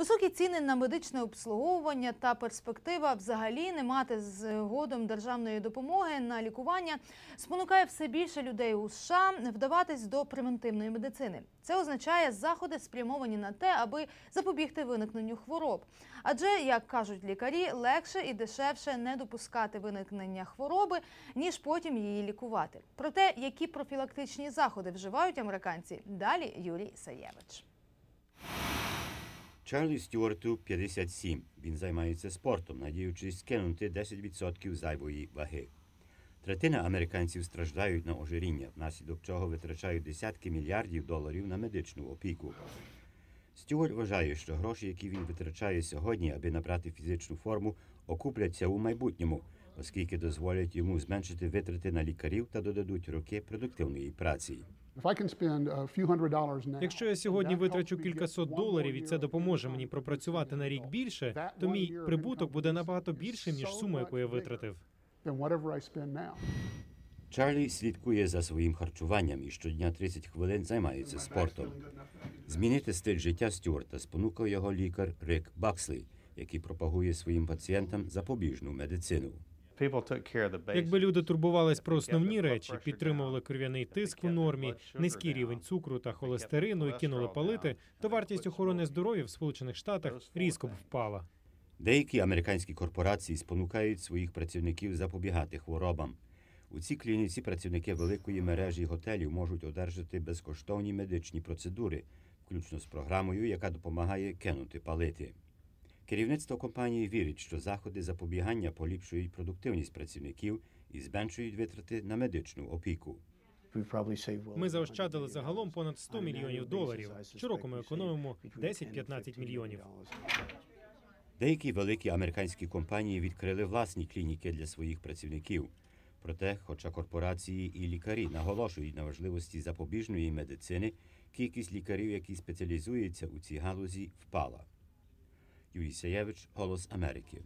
Високі ціни на медичне обслуговування та перспектива взагалі не мати згодом державної допомоги на лікування спонукає все більше людей у США вдаватись до превентивної медицини. Це означає заходи спрямовані на те, аби запобігти виникненню хвороб. Адже, як кажуть лікарі, легше і дешевше не допускати виникнення хвороби, ніж потім її лікувати. Про те, які профілактичні заходи вживають американці, далі Юрій Саєвич. Чарлі Стюарту 57. Він займається спортом, надіючись скинути 10% зайвої ваги. Третина американців страждають на ожиріння, внаслідок чого витрачають десятки мільярдів доларів на медичну опіку. Стюарт вважає, що гроші, які він витрачає сьогодні, аби набрати фізичну форму, окупляться у майбутньому, оскільки дозволять йому зменшити витрати на лікарів та додадуть роки продуктивної праці. Якщо я сьогодні витрачу кількасот доларів і це допоможе мені пропрацювати на рік більше, то мій прибуток буде набагато більшим ніж сума, яку я витратив. Чарлі слідкує за своїм харчуванням і щодня 30 хвилин займається спортом. Змінити стиль життя Стюарта спонукав його лікар Рик Бакслі, який пропагує своїм пацієнтам запобіжну медицину. Якби люди турбувались про основні речі, підтримували кров'яний тиск у нормі, низький рівень цукру та холестерину і кинули палити, то вартість охорони здоров'я в Сполучених Штатах різко б впала. Деякі американські корпорації спонукають своїх працівників запобігати хворобам. У цій клініці працівники великої мережі готелів можуть одержати безкоштовні медичні процедури, включно з програмою, яка допомагає кинути палити. Керівництво компанії вірить, що заходи запобігання поліпшують продуктивність працівників і зменшують витрати на медичну опіку. Ми заощадили загалом понад 100 мільйонів доларів. Щороку ми економимо 10-15 мільйонів. Деякі великі американські компанії відкрили власні клініки для своїх працівників. Проте, хоча корпорації і лікарі наголошують на важливості запобіжної медицини, кількість лікарів, які спеціалізуються у цій галузі, впала. Юрій Саєвич, Голос Америки.